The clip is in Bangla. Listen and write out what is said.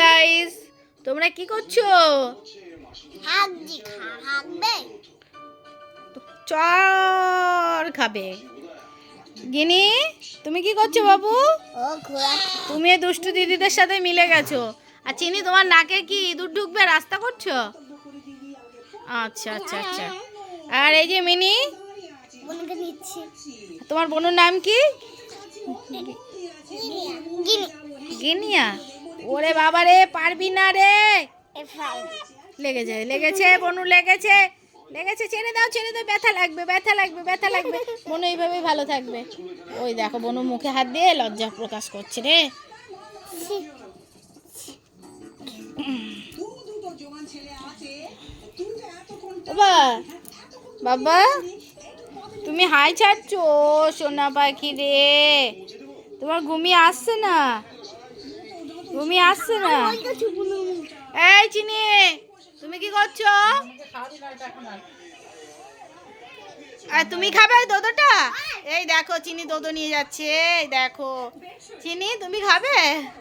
গাইস তোমরা কি করছ? চর খাবে। গিনি তুমি কি করছ বাবু? তুমি দুষ্টু দিদিদের সাথে মিলে গেছো। আর চিনি তোমার নাকে কি ইঁদুর ঢুকবে? রাস্তা করছ? আচ্ছা আচ্ছা আচ্ছা। আর এই যে মিনি তোমার বোনের নাম কি? গিনি গিনিয়া। ওরে বাবা রে পারবি না রে। এফআই লেগেছে লেগেছে বনু লেগেছে। লেগেছে ছেড়ে দাও ছেড়ে দাও ব্যথা লাগবে ব্যথা লাগবে ব্যথা লাগবে। বনু এইভাবেই ভালো থাকবে। ওই দেখো বনু মুখে হাত দিয়ে লজ্জা প্রকাশ করছে রে। বাবা বাবা তুমি হাই ছাড়ছো সোনা পাখি রে। তোমার ঘুমিয়ে আসছে না। ঘুমিয়ে আসছো না? এই চিনি, তুমি কি করছ? আর তুমি খাবে দোদোটা? এই দেখো, চিনি দোদো নিয়ে যাচ্ছে, এই দেখো। চিনি, তুমি খাবে?